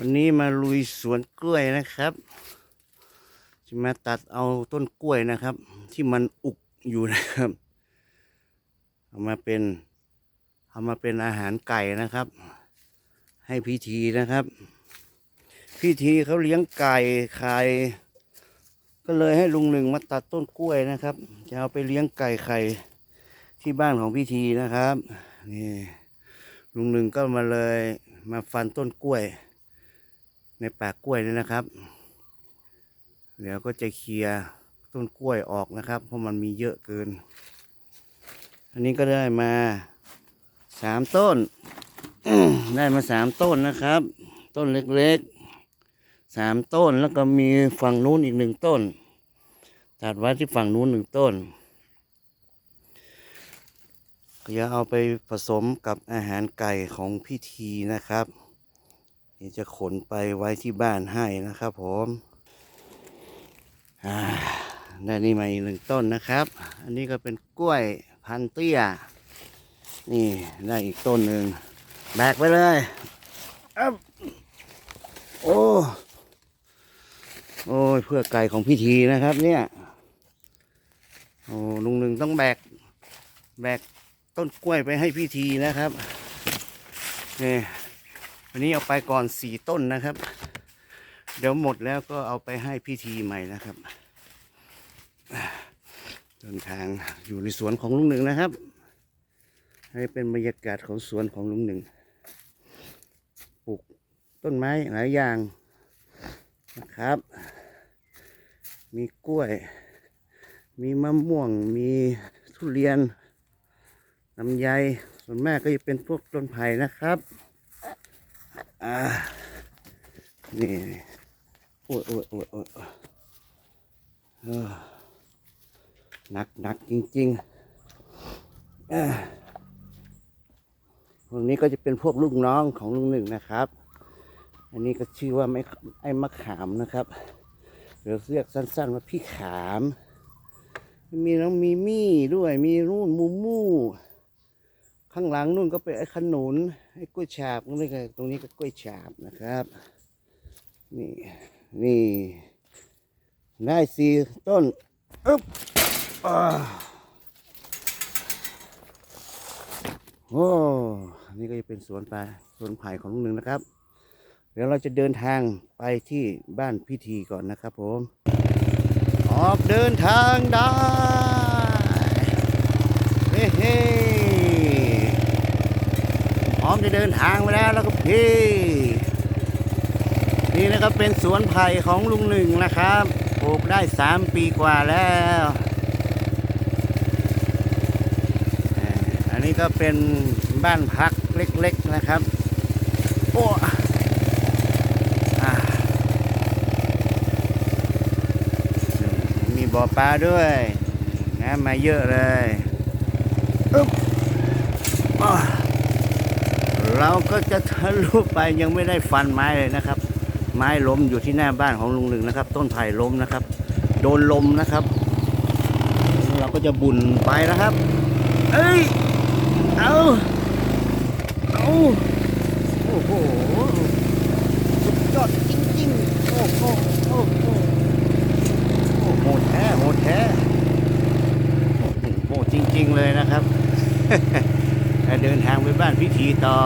วันนี้มาลุยสวนกล้วยนะครับ จะมาตัดเอาต้นกล้วยนะครับ ที่มันอุกอยู่นะครับ เอามาเป็นเอามาเป็นอาหารไก่นะครับ ให้พิธีนะครับ พิธีเขาเลี้ยงไก่ขายก็เลยให้ลุงหนึ่งมาตัดต้นกล้วยนะครับ จะเอาไปเลี้ยงไก่ไข่ที่บ้านของพิธีนะครับนี่ลุงหนึ่งก็มาเลยมาฟันต้นกล้วย ในปากกล้วยนี่นะครับ เดี๋ยวก็จะเคลียร์ต้นกล้วยออกนะครับ เพราะมันมีเยอะเกิน อันนี้ก็ได้มาสามต้น ได้มาสามต้นนะครับ ต้นเล็กๆสามต้นแล้วก็มีฝั่งนู้นอีกหนึ่งต้น ตัดไว้ที่ฝั่งนู้นหนึ่งต้นก็จะเอาไปผสมกับอาหารไก่ของพิธีนะครับ เดี๋ยวจะขนไปไว้ที่บ้านให้นะครับผมอ่าได้นี่มาอีกหนึ่งต้นนะครับ อันนี้ก็เป็นกล้วยพันเตี้ย นี่ได้อีกต้นหนึ่งแบกไปเลยอ๊บโอ้ โอ้ยเพื่อไก่ของพิธีนะครับ เนี่ย โอ้ลุงหนึ่งต้องแบก แบกต้นกล้วยไปให้พิธีนะครับ นี่ วันนี้เอาไปก่อนสี่ต้นนะครับ เดี๋ยวหมดแล้วก็เอาไปให้พิธีใหม่นะครับเดินทางอยู่ในสวนของลุงหนึ่งนะครับ ให้เป็นบรรยากาศของสวนของลุงหนึ่งปลูกต้นไม้หลายอย่างนะครับ มีกล้วย มีมะม่วง มีทุเรียนลำไยส่วนมากก็จะเป็นพวกต้นไผ่นะครับ อ่านี่โอ้ยโอ้ยโอ้ยโอ้ยหนักหนักจริงๆพวกนี้ก็จะเป็นพวกลูกน้องของลุงหนึ่งนะครับ อันนี้ก็ชื่อว่าไม่ไอ้มะขามนะครับหรือเรียกสั้นๆว่าพี่ขาม มีน้องมีมี่ด้วย มีนู่นมูมู ข้างหลังนู่นก็เป็นไอ้ขนุนไอ้กล้วยฉาบนี่ก็ตรงนี้ก็กล้วยฉาบนะครับ นี่นี่ได้สี่ต้นอึ๊บอ่าโอ้นี่ก็จะเป็นสวนปลาสวนไผ่ของลุงหนึ่งนะครับ เดี๋ยวเราจะเดินทางไปที่บ้านพิธีก่อนนะครับผม ออกเดินทางได้ เฮ้ ร้อมจะเดินทางไปแล้วแล้วก็พี่นี่นะครับเป็นสวนไผ่ของลุงหนึ่งนะครับปลูกได้สามปีกว่าแล้ว อันนี้ก็เป็นบ้านพักเล็กๆนะครับโอ้มีบ่อปลาด้วยน้ำมาเยอะเลยอึ๊บอ้อ เราก็จะทะลุไปยังไม่ได้ฟันไม้เลยนะครับ ไม้ล้มอยู่ที่หน้าบ้านของลุงหนึ่งนะครับ ต้นไผ่ล้มนะครับ โดนลมนะครับ เราก็จะบุญไปนะครับ เอ้ยเอาเอาโอ้โหสุดยอดจริงๆโอ้โหโอ้โหโอ้โหแท้โหแท้โอ้โหจริง ๆ เลยนะครับ เดินทางไปบ้านพิ ธีต่อ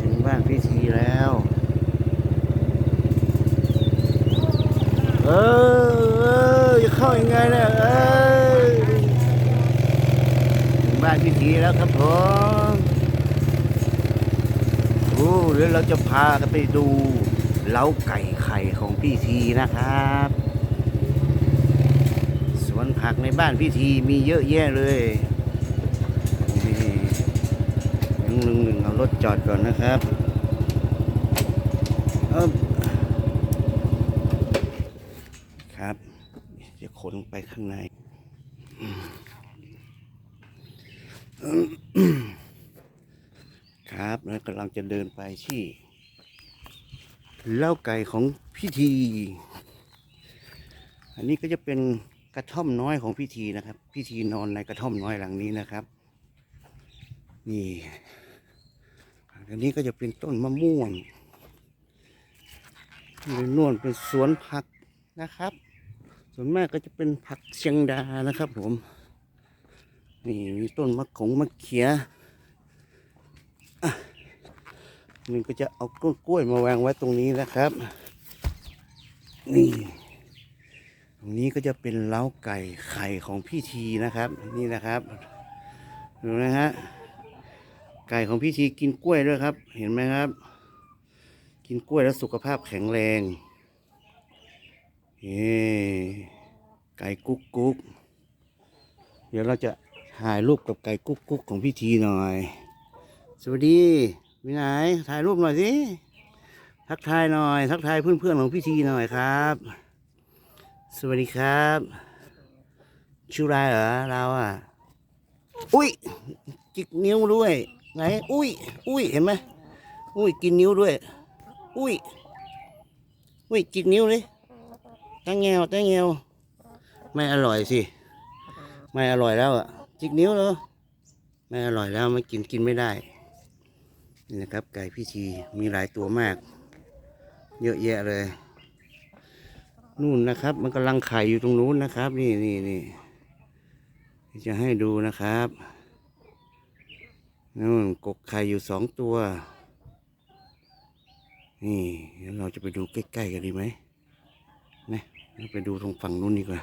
ถึงบ้านพิธีแล้ว เออเออจะเข้ายังไงเนี่ยเอยถึงบ้านพิธีแล้วครับผมโอ้เดี๋ยวเราจะพากันไปดูเล้าไก่ไข่ของพี่ทีนะครับสวนผักในบ้านพี่ทีมีเยอะแยะเลย หนี่งหนึ่งเอารถจอดก่อนนะครับครับจะขนไปข้างในครับแล้วกำลังจะเดินไปที่เล้าไก่ของพิธี อันนี้ก็จะเป็นกระท่อมน้อยของพิธีนะครับ พิธีนอนในกระท่อมน้อยหลังนี้นะครับ นี่ อันนี้ก็จะเป็นต้นมะม่วงนี่นนวลเป็นสวนผักนะครับ ส่วนมากก็จะเป็นผักเชียงดานะครับ ผม นี่มีต้นมะขงมะเขียะนี่ก็จะเอาต้นกล้วยมาวางไว้ตรงนี้นะครับ นี่ ตรงนี้ก็จะเป็นเล้าไก่ไข่ของพี่ทีนะครับ นี่นะครับ ดูนะฮะ ไก่ของพี่ทีกินกล้วยด้วยครับ เห็นไหมครับ กินกล้วยแล้วสุขภาพแข็งแรงเฮ้ไก่กุ๊กกุ๊กเดี๋ยวเราจะถ่ายรูปกับไก่กุ๊กกุ๊กของพี่ทีหน่อย สวัสดีวินัยถ่ายรูปหน่อยสิทักทายหน่อย ทักทายเพื่อนๆของพี่ทีหน่อยครับ สวัสดีครับ ชื่ออะไรเหรอเราอะ อุ้ยจิกนิ้วด้วย ไหน อุ้ย อุ้ย เห็นไหมอุ้ย กินนิ้วด้วย อุ้ย อุ้ย จิกนิ้วเลยตั้งแงวตั้งแงวไม่อร่อยสิ ไม่อร่อยแล้วอะ จิกนิ้วเลยไม่อร่อยแล้วไม่กินกินไม่ได้ นี่นะครับ ไก่พี่ทีมีหลายตัวมาก เยอะแยะเลย นู่นนะครับ มันกำลังไข่อยู่ตรงนู้นนะครับ นี่นี่นี่จะให้ดูนะครับ นู่นกกไข่อยู่สองตัว นี่เดี๋ยวเราจะไปดูใกล้ ๆ กันดีไหมนะไปดูตรงฝั่งนู้นดีกว่า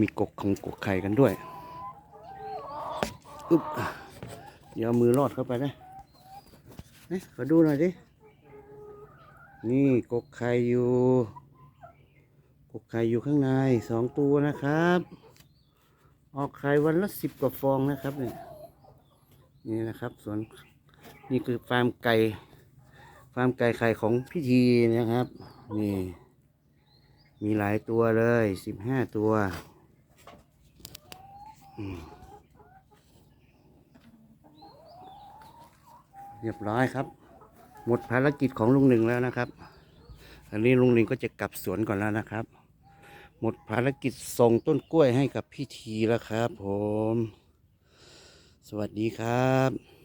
มีกกของกกไข่กันด้วยอึ๊บเดี๋ยวเอามือรอดเข้าไปนะนะขอดูหน่อยดิ นี่กกไข่อยู่ กกไข่อยู่ข้างในสองตัวนะครับ ออกไข่วันละสิบกว่าฟองนะครับเนี่ย นี่นะครับสวนนี่คือฟาร์มไก่ฟาร์มไก่ไข่ของพิธีนะครับ นี่ มีหลายตัวเลยสิบห้าตัวเรียบร้อยครับ หมดภารกิจของลุงหนึ่งแล้วนะครับ อันนี้ลุงหนึ่งก็จะกลับสวนก่อนแล้วนะครับ หมดภารกิจส่งต้นกล้วยให้กับพี่ทีแล้วครับผม สวัสดีครับ